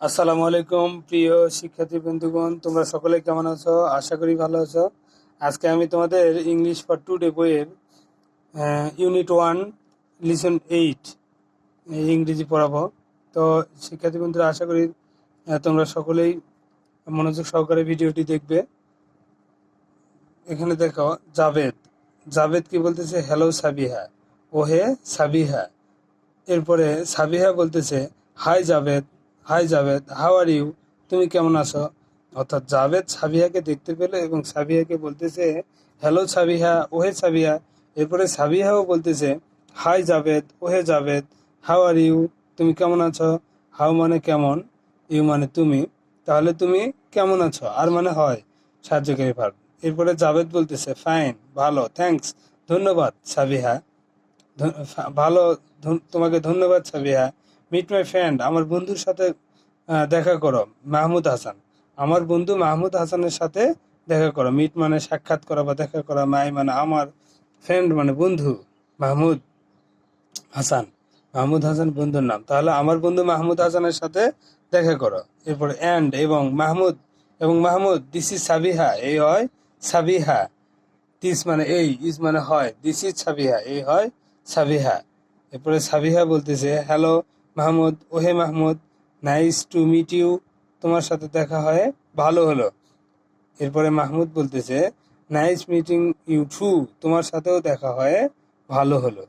আসসালামু আলাইকুম, প্রিয় শিক্ষার্থী বন্ধুগণ, তোমরা সকলে কেমন আছো? আশা করি ভালো আছো। আজকে আমি তোমাদের ইংলিশ ফর টুডে বইয়ের ইউনিট ওয়ান লিসন এইট ইংরেজি পড়াবো। তো শিক্ষার্থী বন্ধুরা, আশা করি তোমরা সকলেই মনোযোগ সহকারে ভিডিওটি দেখবে। এখানে দেখো, জাভেদ। জাভেদ কি বলতেছে? হ্যালো সাবিহা। ও হে সাবিহা। এরপরে সাবিহা বলতেছে hi Javed. Hi Javed how are you তুমি কেমন আছো? অর্থাৎ জাভেদ সাবিহাকে দেখতে পেল এবং সাবিহাকে বলতেছে হ্যালো সাবিহা, ওহে সাবিহা। এরপরে সাবিহাও বলতেছে হাই জাভেদ, ওহে জাভেদ হাউ আর ইউ তুমি কেমন আছো? হাউ মানে কেমন? ইউ মানে তুমি। তাহলে তুমি কেমন আছো? আর মানে হয়, সাহায্যকারী ভার্ব এরপরে জাভেদ বলতেছে ফাইন ভালো থ্যাঙ্কস ধন্যবাদ সাবিহা। ভালো তোমাকে ধন্যবাদ সাবিহা। মিট মাই ফ্রেন্ড আমার বন্ধুর সাথে দেখা করো, মাহমুদ হাসান। আমার বন্ধু মাহমুদ হাসানের সাথে দেখা করো। মিট মানে সাক্ষাৎ করা বা দেখা করা, মাই মানে আমার ফ্রেন্ড মানে বন্ধু, মাহমুদ হাসান। মাহমুদ হাসান বন্ধুর নাম। তাহলে আমার বন্ধু মাহমুদ হাসানের সাথে দেখা করো। এরপর অ্যান্ড এবং মাহমুদ এবং মাহমুদ দিস ইজ সাবিহা, এই হয় সাবিহা। দিস মানে এই ইজ মানে হয় দিস ইজ সাবিহা, এই হয় সাবিহা। এরপরে সাবিহা বলতেছে হ্যালো মাহমুদ, ওহে Mahmud nice to meet you তোমার সাথে দেখা হয় ভালো হলো। এরপরে মাহমুদ বলতেছে নাইস মিটিং ইউ টু তোমার সাথেও দেখা হয় ভালো হলো।